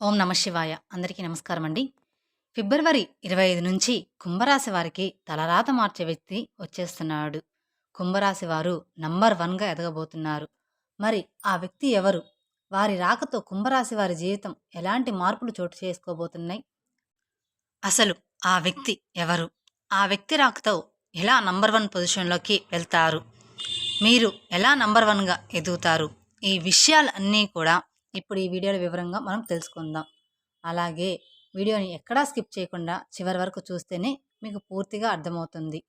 ఓం నమ శివాయ. అందరికీ నమస్కారం అండి ఫిబ్రవరి ఇరవై ఐదు నుంచి కుంభరాశి వారికి తలరాత మార్చే వ్యక్తి వచ్చేస్తున్నాడు. కుంభరాశి వారు నంబర్ వన్గా ఎదగబోతున్నారు. మరి ఆ వ్యక్తి ఎవరు? వారి రాకతో కుంభరాశి వారి జీవితం ఎలాంటి మార్పులు చోటు చేసుకోబోతున్నాయి? అసలు ఆ వ్యక్తి ఎవరు? ఆ వ్యక్తి రాకతో ఎలా నంబర్ వన్ పొజిషన్లోకి వెళ్తారు? మీరు ఎలా నంబర్ వన్గా ఎదుగుతారు? ఈ విషయాలన్నీ కూడా ఇప్పుడు ఈ వీడియోలో వివరంగా మనం తెలుసుకుందాం. అలాగే వీడియోని ఎక్కడా స్కిప్ చేయకుండా చివరి వరకు చూస్తేనే మీకు పూర్తిగా అర్థమవుతుంది.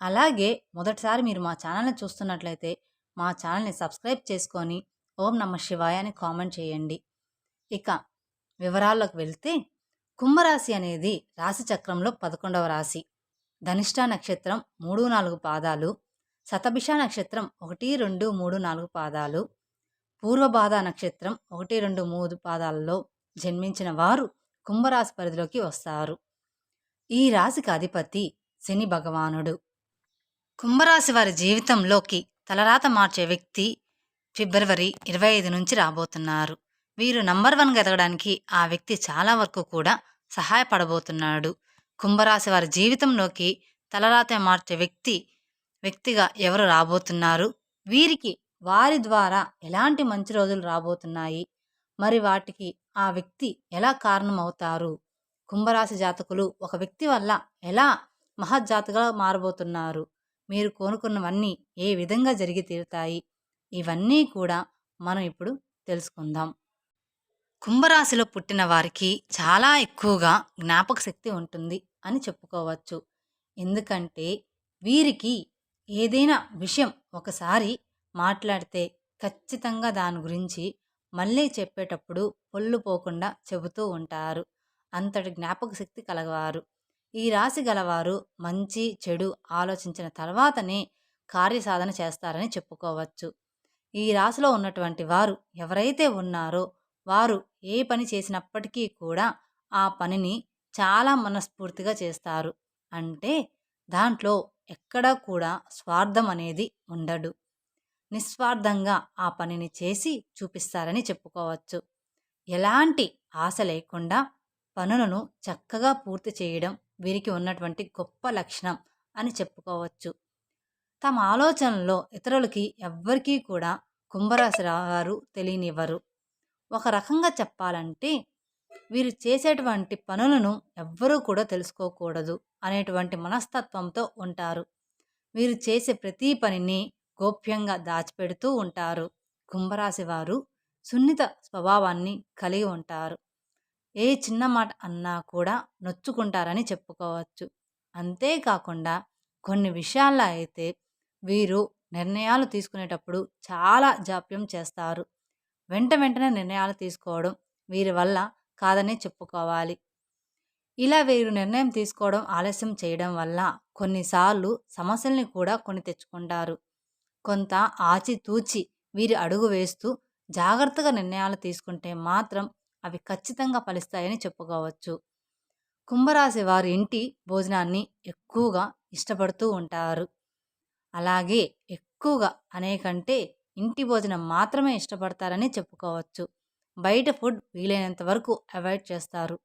అలాగే మొదటిసారి మీరు మా ఛానల్ని చూస్తున్నట్లయితే మా ఛానల్ని సబ్స్క్రైబ్ చేసుకొని ఓం నమ శివాయ అని కామెంట్ చేయండి. ఇక వివరాల్లోకి వెళ్తే కుంభరాశి అనేది రాశి చక్రంలో పదకొండవ రాశి. ధనిష్ట నక్షత్రం మూడు నాలుగు పాదాలు శతభిష నక్షత్రం ఒకటి రెండు మూడు నాలుగు పాదాలు పూర్వబాధ నక్షత్రం ఒకటి రెండు మూడు పాదాలలో జన్మించిన వారు కుంభరాశి పరిధిలోకి వస్తారు. ఈ రాశికి అధిపతి శని భగవానుడు. కుంభరాశి వారి జీవితంలోకి తలరాత మార్చే వ్యక్తి ఫిబ్రవరి ఇరవై ఐదు నుంచి రాబోతున్నారు. వీరు నంబర్ వన్గా ఎదగడానికి ఆ వ్యక్తి చాలా వరకు కూడా సహాయపడబోతున్నాడు. కుంభరాశి వారి జీవితంలోకి తలరాత మార్చే వ్యక్తి వ్యక్తిగా ఎవరు రాబోతున్నారు? వీరికి వారి ద్వారా ఎలాంటి మంచి రోజులు రాబోతున్నాయి? మరి వాటికి ఆ వ్యక్తి ఎలా కారణమవుతారు? కుంభరాశి జాతకులు ఒక వ్యక్తి వల్ల ఎలా మహజ్జాతగా మారబోతున్నారు? మీరు కోరుకున్నవన్నీ ఏ విధంగా జరిగి తీరుతాయి? ఇవన్నీ కూడా మనం ఇప్పుడు తెలుసుకుందాం. కుంభరాశిలో పుట్టిన వారికి చాలా ఎక్కువగా జ్ఞాపక శక్తి ఉంటుంది అని చెప్పుకోవచ్చు. ఎందుకంటే వీరికి ఏదైనా విషయం ఒకసారి మాట్లాడితే ఖచ్చితంగా దాని గురించి మళ్ళీ చెప్పేటప్పుడు పొల్లు పోకుండా చెబుతూ ఉంటారు. అంతటి జ్ఞాపక శక్తి కలవారు. ఈ రాశి గలవారు మంచి చెడు ఆలోచించిన తర్వాతనే కార్యసాధన చేస్తారని చెప్పుకోవచ్చు. ఈ రాశిలో ఉన్నటువంటి వారు ఎవరైతే ఉన్నారో వారు ఏ పని చేసినప్పటికీ కూడా ఆ పనిని చాలా మనస్ఫూర్తిగా చేస్తారు. అంటే దాంట్లో ఎక్కడా కూడా స్వార్థం అనేది ఉండడు నిస్వార్థంగా ఆ పనిని చేసి చూపిస్తారని చెప్పుకోవచ్చు. ఎలాంటి ఆశ లేకుండా పనులను చక్కగా పూర్తి చేయడం వీరికి ఉన్నటువంటి గొప్ప లక్షణం అని చెప్పుకోవచ్చు. తమ ఆలోచనలో ఇతరులకి ఎవ్వరికీ కూడా కుంభరాశి వారు తెలియనివ్వరు. ఒక రకంగా చెప్పాలంటే వీరు చేసేటువంటి పనులను ఎవ్వరూ కూడా తెలుసుకోకూడదు అనేటువంటి మనస్తత్వంతో ఉంటారు. వీరు చేసే ప్రతి పనిని గోప్యంగా దాచిపెడుతూ ఉంటారు. కుంభరాశి వారు సున్నిత స్వభావాన్ని కలిగి ఉంటారు. ఏ చిన్న మాట అన్నా కూడా నొచ్చుకుంటారని చెప్పుకోవచ్చు. అంతేకాకుండా కొన్ని విషయాల్లో అయితే వీరు నిర్ణయాలు తీసుకునేటప్పుడు చాలా జాప్యం చేస్తారు. వెంట వెంటనే నిర్ణయాలు తీసుకోవడం వీరి వల్ల కాదని చెప్పుకోవాలి. ఇలా వీరు నిర్ణయం తీసుకోవడం ఆలస్యం చేయడం వల్ల కొన్నిసార్లు సమస్యల్ని కూడా కొని తెచ్చుకుంటారు. కొంత ఆచితూచి వీరి అడుగు వేస్తూ జాగ్రత్తగా నిర్ణయాలు తీసుకుంటే మాత్రం అవి ఖచ్చితంగా ఫలిస్తాయని చెప్పుకోవచ్చు. కుంభరాశి వారి ఇంటి భోజనాన్ని ఎక్కువగా ఇష్టపడుతూ ఉంటారు. అలాగే ఎక్కువగా అనేకంటే ఇంటి భోజనం మాత్రమే ఇష్టపడతారని చెప్పుకోవచ్చు. బయట ఫుడ్ వీలైనంత వరకు అవాయిడ్ చేస్తారు.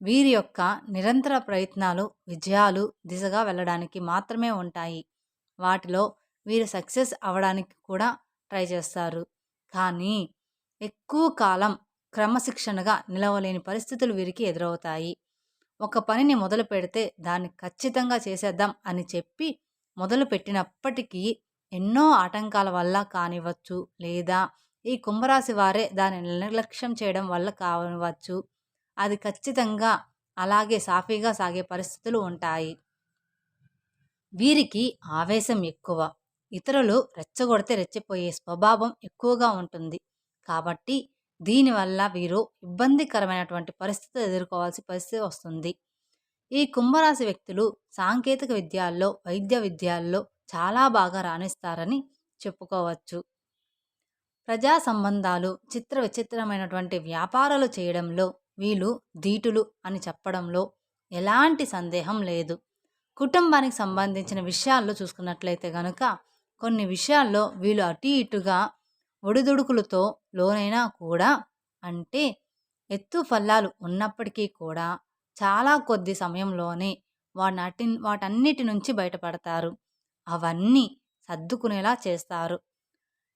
వీరి యొక్క నిరంతర ప్రయత్నాలు విజయాలు దిశగా వెళ్ళడానికి మాత్రమే ఉంటాయి. వాటిలో వీరు సక్సెస్ అవ్వడానికి కూడా ట్రై చేస్తారు. కానీ ఎక్కువ కాలం క్రమశిక్షణగా నిలవలేని పరిస్థితులు వీరికి ఎదురవుతాయి. ఒక పనిని మొదలు పెడితే దాన్ని ఖచ్చితంగా చేసేద్దాం అని చెప్పి మొదలు పెట్టినప్పటికీ ఎన్నో ఆటంకాల వల్ల కానివ్వచ్చు లేదా ఈ కుంభరాశి వారే దాన్ని నిర్లక్ష్యం చేయడం వల్ల కానివ్వచ్చు అది ఖచ్చితంగా అలాగే సాఫీగా సాగే పరిస్థితులు ఉంటాయి. వీరికి ఆవేశం ఎక్కువ. ఇతరులు రెచ్చగొడితే రెచ్చిపోయే స్వభావం ఎక్కువగా ఉంటుంది. కాబట్టి దీనివల్ల వీరు ఇబ్బందికరమైనటువంటి పరిస్థితి ఎదుర్కోవాల్సి పరిస్థితి వస్తుంది. ఈ కుంభరాశి వ్యక్తులు సాంకేతిక విద్యాల్లో వైద్య విద్యాల్లో చాలా బాగా రాణిస్తారని చెప్పుకోవచ్చు. ప్రజా సంబంధాలు చిత్ర విచిత్రమైనటువంటి వ్యాపారాలు చేయడంలో వీళ్ళు ధీటులు అని చెప్పడంలో ఎలాంటి సందేహం లేదు. కుటుంబానికి సంబంధించిన విషయాల్లో చూసుకున్నట్లయితే కనుక కొన్ని విషయాల్లో వీళ్ళు అటు ఇటుగా ఒడిదుడుకులతో లోనైనా కూడా అంటే ఎత్తు ఫల్లాలు ఉన్నప్పటికీ కూడా చాలా కొద్ది సమయంలోనే వాటి వాటన్నిటి నుంచి బయటపడతారు. అవన్నీ సర్దుకునేలా చేస్తారు.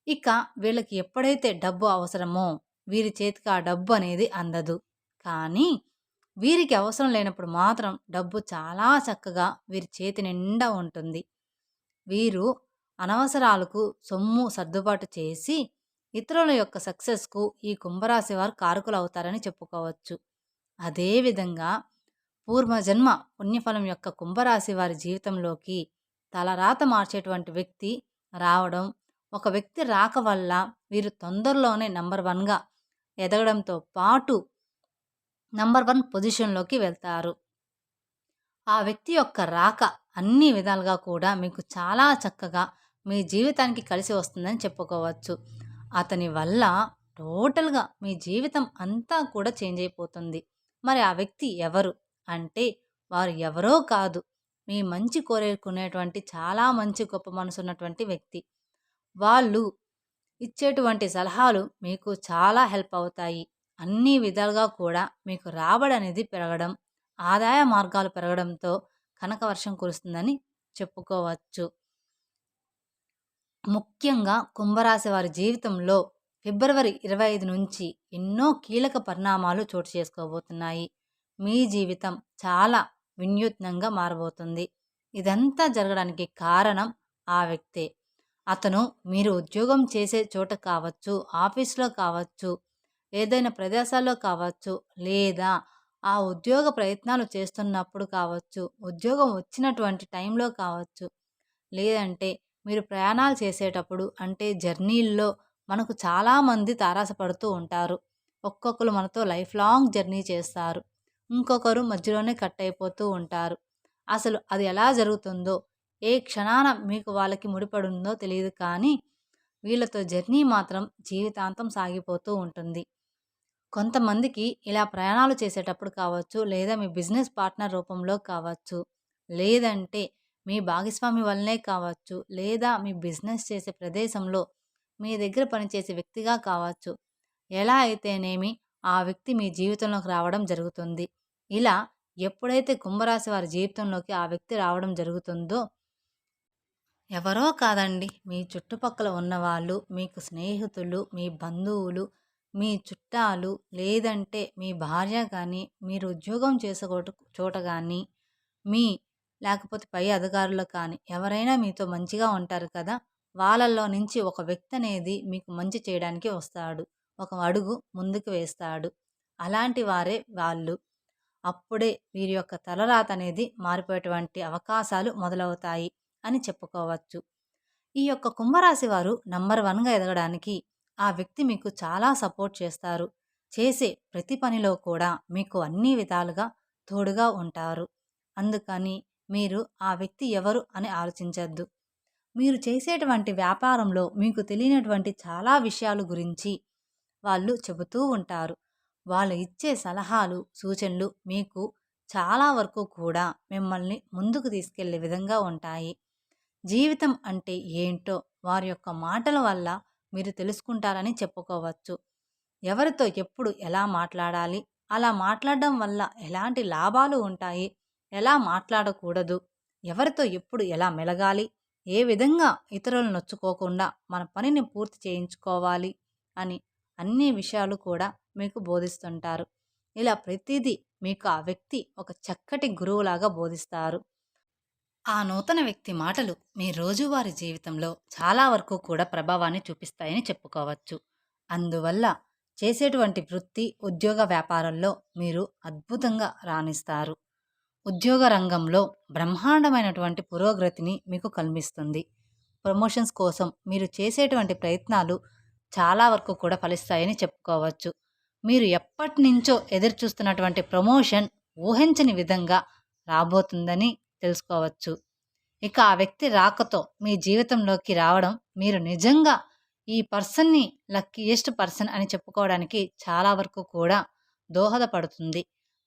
ఇక వీళ్ళకి ఎప్పుడైతే డబ్బు అవసరమో వీరి చేతికి ఆ డబ్బు అనేది అందదు. కానీ వీరికి అవసరం లేనప్పుడు మాత్రం డబ్బు చాలా చక్కగా వీరి చేతి నిండా ఉంటుంది. వీరు అనవసరాలకు సొమ్ము సర్దుబాటు చేసి ఇతరుల యొక్క సక్సెస్కు ఈ కుంభరాశి వారు కారకులు అవుతారని చెప్పుకోవచ్చు అదేవిధంగా పూర్వజన్మ పుణ్యఫలం యొక్క కుంభరాశి వారి జీవితంలోకి తలరాత మార్చేటువంటి వ్యక్తి రావడం ఒక వ్యక్తి రాక వల్ల వీరు తొందరలోనే నంబర్ వన్గా ఎదగడంతో పాటు నంబర్ వన్ పొజిషన్లోకి వెళ్తారు. ఆ వ్యక్తి యొక్క రాక అన్ని విధాలుగా కూడా మీకు చాలా చక్కగా మీ జీవితానికి కలిసి వస్తుందని చెప్పుకోవచ్చు. అతని వల్ల టోటల్గా మీ జీవితం అంతా కూడా చేంజ్ అయిపోతుంది. మరి ఆ వ్యక్తి ఎవరు? అంటే వారు ఎవరో కాదు. మీ మంచి కోరుకునేటువంటి చాలా మంచి గొప్ప మనసు ఉన్నటువంటి వ్యక్తి. వాళ్ళు ఇచ్చేటువంటి సలహాలు మీకు చాలా హెల్ప్ అవుతాయి. అన్ని విధాలుగా కూడా మీకు రాబడి అనేది పెరగడం ఆదాయ మార్గాలు పెరగడంతో కనక వర్షం కురుస్తుందని చెప్పుకోవచ్చు. ముఖ్యంగా కుంభరాశి వారి జీవితంలో ఫిబ్రవరి ఇరవై ఐదు నుంచి ఎన్నో కీలక పరిణామాలు చోటు చేసుకోబోతున్నాయి. మీ జీవితం చాలా వినూత్నంగా మారబోతుంది. ఇదంతా జరగడానికి కారణం ఆ వ్యక్తే. అతను మీరు ఉద్యోగం చేసే చోట కావచ్చు ఆఫీస్లో కావచ్చు ఏదైనా ప్రదేశాల్లో కావచ్చు లేదా ఆ ఉద్యోగ ప్రయత్నాలు చేస్తున్నప్పుడు కావచ్చు ఉద్యోగం వచ్చినటువంటి టైంలో కావచ్చు లేదంటే మీరు ప్రయాణాలు చేసేటప్పుడు అంటే జర్నీల్లో మనకు చాలామంది తారాసపడుతూ ఉంటారు. ఒక్కొక్కరు మనతో లైఫ్ లాంగ్ జర్నీ చేస్తారు. ఇంకొకరు మధ్యలోనే కట్ అయిపోతూ ఉంటారు. అసలు అది ఎలా జరుగుతుందో ఏ క్షణాన మీకు వాళ్ళకి ముడిపడుందో తెలియదు కానీ వీళ్ళతో జర్నీ మాత్రం జీవితాంతం సాగిపోతూ ఉంటుంది. కొంతమందికి ఇలా ప్రయాణాలు చేసేటప్పుడు కావచ్చు లేదా మీ బిజినెస్ పార్ట్నర్ రూపంలో కావచ్చు లేదంటే మీ భాగస్వామి వల్లనే కావచ్చు. లేదా మీ బిజినెస్ చేసే ప్రదేశంలో మీ దగ్గర పనిచేసే వ్యక్తిగా కావచ్చు. ఎలా అయితేనేమి ఆ వ్యక్తి మీ జీవితంలోకి రావడం జరుగుతుంది. ఇలా ఎప్పుడైతే కుంభరాశి వారి జీవితంలోకి ఆ వ్యక్తి రావడం జరుగుతుందో ఎవరో కాదండి. మీ చుట్టుపక్కల ఉన్నవాళ్ళు మీకు స్నేహితులు మీ బంధువులు మీ చుట్టాలు లేదంటే మీ భార్య కానీ మీరు ఉద్యోగం చేసుకో చోట కానీ మీ లేకపోతే పై అధికారులు కానీ ఎవరైనా మీతో మంచిగా ఉంటారు కదా! వాళ్ళల్లో నుంచి ఒక వ్యక్తి అనేది మీకు మంచి చేయడానికి వస్తాడు. ఒక అడుగు ముందుకు వేస్తాడు. అలాంటి వారే వాళ్ళు. అప్పుడే వీరి యొక్క తలరాత అనేది మారిపోయేటువంటి అవకాశాలు మొదలవుతాయి అని చెప్పుకోవచ్చు. ఈ యొక్క కుంభరాశి వారు నంబర్ వన్గా ఎదగడానికి ఆ వ్యక్తి మీకు చాలా సపోర్ట్ చేస్తారు. చేసే ప్రతి పనిలో కూడా మీకు అన్ని విధాలుగా తోడుగా ఉంటారు. అందుకని మీరు ఆ వ్యక్తి ఎవరు అని ఆలోచించద్దు. మీరు చేసేటువంటి వ్యాపారంలో మీకు తెలియనటువంటి చాలా విషయాల గురించి వాళ్ళు చెబుతూ ఉంటారు. వాళ్ళు ఇచ్చే సలహాలు సూచనలు మీకు చాలా వరకు కూడా మిమ్మల్ని ముందుకు తీసుకెళ్ళే విధంగా ఉంటాయి. జీవితం అంటే ఏంటో వారి యొక్క మాటల వల్ల మీరు తెలుసుకుంటారని చెప్పుకోవచ్చు. ఎవరితో ఎప్పుడు ఎలా మాట్లాడాలి అలా మాట్లాడడం వల్ల ఎలాంటి లాభాలు ఉంటాయి ఎలా మాట్లాడకూడదు? ఎవరితో ఎప్పుడు ఎలా మెలగాలి? ఏ విధంగా ఇతరులను నొచ్చుకోకుండా మన పనిని పూర్తి చేయించుకోవాలి? అని అన్ని విషయాలు కూడా మీకు బోధిస్తుంటారు. ఇలా ప్రతిదీ మీకు ఆ వ్యక్తి ఒక చక్కటి గురువులాగా బోధిస్తారు. ఆ నూతన వ్యక్తి మాటలు మీ రోజువారీ జీవితంలో చాలా వరకు కూడా ప్రభావాన్ని చూపిస్తాయని చెప్పుకోవచ్చు. అందువల్ల చేసేటువంటి వృత్తి ఉద్యోగ వ్యాపారంలో మీరు అద్భుతంగా రాణిస్తారు. ఉద్యోగ రంగంలో బ్రహ్మాండమైనటువంటి పురోగతిని మీకు కల్పిస్తుంది. ప్రమోషన్స్ కోసం మీరు చేసేటువంటి ప్రయత్నాలు చాలా వరకు కూడా ఫలిస్తాయని చెప్పుకోవచ్చు. మీరు ఎప్పటి నుంచో ఎదురు చూస్తున్నటువంటి ప్రమోషన్ ఊహించని విధంగా రాబోతుందని తెలుసుకోవచ్చు. ఇక ఆ వ్యక్తి రాకతో మీ జీవితంలోకి రావడం మీరు నిజంగా ఈ పర్సన్ని లక్కీయెస్ట్ పర్సన్ అని చెప్పుకోవడానికి చాలా వరకు కూడా దోహదపడుతుంది.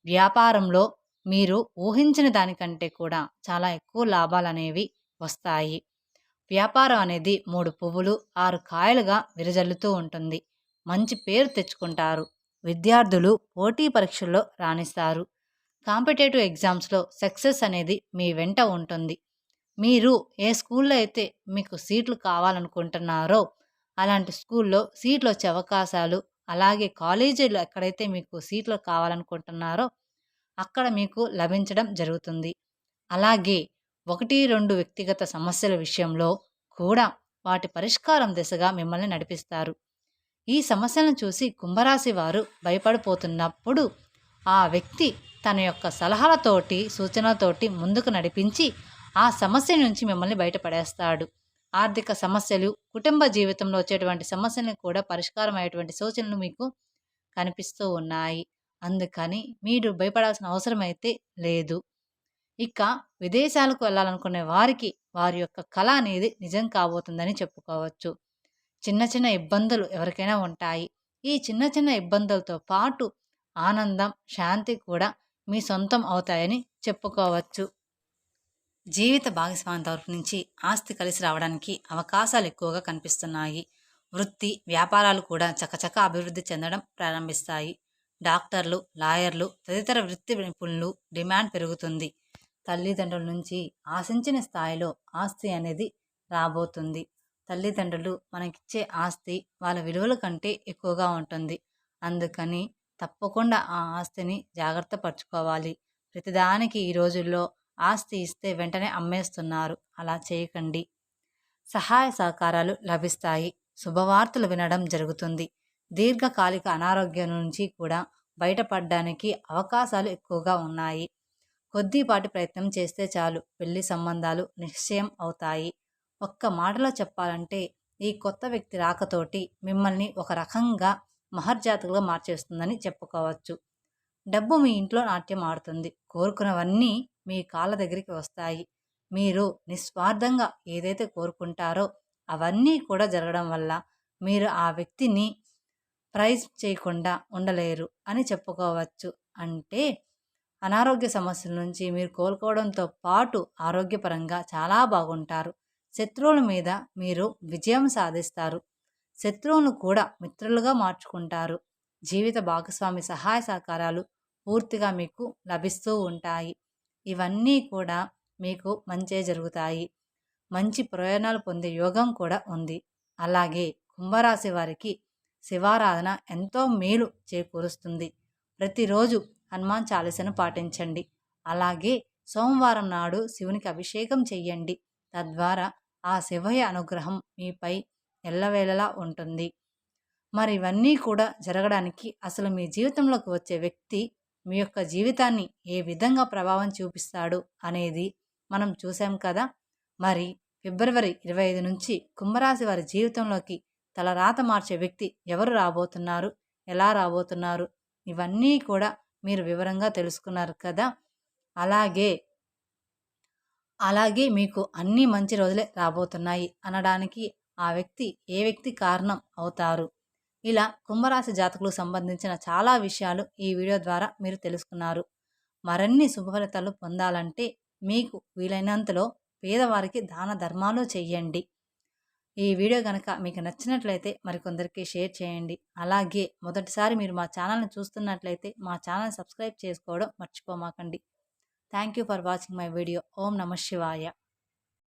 వ్యాపారంలో మీరు ఊహించిన దానికంటే కూడా చాలా ఎక్కువ లాభాలు అనేవి వస్తాయి. వ్యాపారం అనేది మూడు పువ్వులు ఆరు కాయలుగా విరజల్లుతూ ఉంటుంది. మంచి పేరు తెచ్చుకుంటారు. విద్యార్థులు పోటీ పరీక్షల్లో రాణిస్తారు. కాంపిటేటివ్ ఎగ్జామ్స్లో సక్సెస్ అనేది మీ వెంట ఉంటుంది. మీరు ఏ స్కూల్లో అయితే మీకు సీట్లు కావాలనుకుంటున్నారో అలాంటి స్కూల్లో సీట్లు వచ్చే అవకాశాలు అలాగే కాలేజీలో ఎక్కడైతే మీకు సీట్లు కావాలనుకుంటున్నారో అక్కడ మీకు లభించడం జరుగుతుంది. అలాగే ఒకటి రెండు వ్యక్తిగత సమస్యల విషయంలో కూడా వాటి పరిష్కారం దిశగా మిమ్మల్ని నడిపిస్తారు. ఈ సమస్యలను చూసి కుంభరాశి వారు భయపడిపోతున్నప్పుడు ఆ వ్యక్తి తన యొక్క సలహాలతోటి సూచనలతోటి ముందుకు నడిపించి ఆ సమస్య నుంచి మిమ్మల్ని బయటపడేస్తాడు. ఆర్థిక సమస్యలు కుటుంబ జీవితంలో వచ్చేటువంటి సమస్యలను కూడా పరిష్కారం అయ్యేటువంటి సూచనలు మీకు కనిపిస్తూ ఉన్నాయి. అందుకని మీరు భయపడాల్సిన అవసరం అయితే లేదు. ఇక విదేశాలకు వెళ్ళాలనుకునే వారికి వారి యొక్క కళ అనేది నిజం కాబోతుందని చెప్పుకోవచ్చు. చిన్న చిన్న ఇబ్బందులు ఎవరికైనా ఉంటాయి. ఈ చిన్న చిన్న ఇబ్బందులతో పాటు ఆనందం శాంతి కూడా మీ సొంతం అవుతాయని చెప్పుకోవచ్చు. జీవిత భాగస్వామి తరపు నుంచి ఆస్తి కలిసి రావడానికి అవకాశాలు ఎక్కువగా కనిపిస్తున్నాయి. వృత్తి వ్యాపారాలు కూడా చకచక అభివృద్ధి చెందడం ప్రారంభిస్తాయి. డాక్టర్లు లాయర్లు తదితర వృత్తి నిపుణులు డిమాండ్ పెరుగుతుంది. తల్లిదండ్రుల నుంచి ఆశించిన స్థాయిలో ఆస్తి అనేది రాబోతుంది. తల్లిదండ్రులు మనకిచ్చే ఆస్తి వాళ్ళ విలువల కంటే ఎక్కువగా ఉంటుంది. అందుకని తప్పకుండా ఆ ఆస్తిని జాగ్రత్త పరచుకోవాలి. ప్రతిదానికి ఈ రోజుల్లో ఆస్తి ఇస్తే వెంటనే అమ్మేస్తున్నారు. అలా చేయకండి. సహాయ సహకారాలు లభిస్తాయి. శుభవార్తలు వినడం జరుగుతుంది. దీర్ఘకాలిక అనారోగ్యం నుంచి కూడా బయటపడడానికి అవకాశాలు ఎక్కువగా ఉన్నాయి. కొద్దిపాటి ప్రయత్నం చేస్తే చాలు పెళ్ళి సంబంధాలు నిశ్చయం అవుతాయి. ఒక్క మాటలో చెప్పాలంటే ఈ కొత్త వ్యక్తి రాకతోటి మిమ్మల్ని ఒక రకంగా మహర్జాతకులుగా మార్చేస్తుందని చెప్పుకోవచ్చు. డబ్బు మీ ఇంట్లో నాట్యం ఆడుతుంది. కోరుకున్నవన్నీ మీ కాళ్ళ దగ్గరికి వస్తాయి. మీరు నిస్వార్థంగా ఏదైతే కోరుకుంటారో అవన్నీ కూడా జరగడం వల్ల మీరు ఆ వ్యక్తిని ప్రైజ్ చేయకుండా ఉండలేరు అని చెప్పుకోవచ్చు. అంటే అనారోగ్య సమస్యల నుంచి మీరు కోలుకోవడంతో పాటు ఆరోగ్యపరంగా చాలా బాగుంటారు. శత్రువుల మీద మీరు విజయం సాధిస్తారు. శత్రువులను కూడా మిత్రులుగా మార్చుకుంటారు. జీవిత భాగస్వామి సహాయ సహకారాలు పూర్తిగా మీకు లభిస్తూ ఉంటాయి. ఇవన్నీ కూడా మీకు మంచే జరుగుతాయి. మంచి ప్రయోజనాలు పొందే యోగం కూడా ఉంది. అలాగే కుంభరాశి వారికి శివారాధన ఎంతో మేలు చేకూరుస్తుంది. ప్రతిరోజు హనుమాన్ చాలీసను పాటించండి. అలాగే సోమవారం నాడు శివునికి అభిషేకం చెయ్యండి. తద్వారా ఆ శివయ్య అనుగ్రహం మీపై ఎల్లవేళలా ఉంటుంది. మరి ఇవన్నీ కూడా జరగడానికి అసలు మీ జీవితంలోకి వచ్చే వ్యక్తి మీ యొక్క జీవితాన్ని ఏ విధంగా ప్రభావం చూపిస్తాడు అనేది మనం చూసాం కదా! మరి ఫిబ్రవరి ఇరవై ఐదు నుంచి కుంభరాశి వారి జీవితంలోకి తల రాత మార్చే వ్యక్తి ఎవరు రాబోతున్నారు? ఎలా రాబోతున్నారు? ఇవన్నీ కూడా మీరు వివరంగా తెలుసుకున్నారు కదా? అలాగే అలాగే మీకు అన్ని మంచి రోజులే రాబోతున్నాయి అనడానికి ఆ వ్యక్తి ఏ వ్యక్తి కారణం అవుతారు? ఇలా కుంభరాశి జాతకులకు సంబంధించిన చాలా విషయాలు ఈ వీడియో ద్వారా మీరు తెలుసుకున్నారు. మరిన్ని శుభఫలితాలు పొందాలంటే మీకు వీలైనంతలో పేదవారికి దాన ధర్మాలు చెయ్యండి ఈ వీడియో కనుక మీకు నచ్చినట్లయితే మరికొందరికి షేర్ చేయండి. అలాగే మొదటిసారి మీరు మా ఛానల్ని చూస్తున్నట్లయితే మా ఛానల్ సబ్స్క్రైబ్ చేసుకోవడం మర్చిపోమాకండి. Thank you for watching my video. ఓం నమ శివాయ.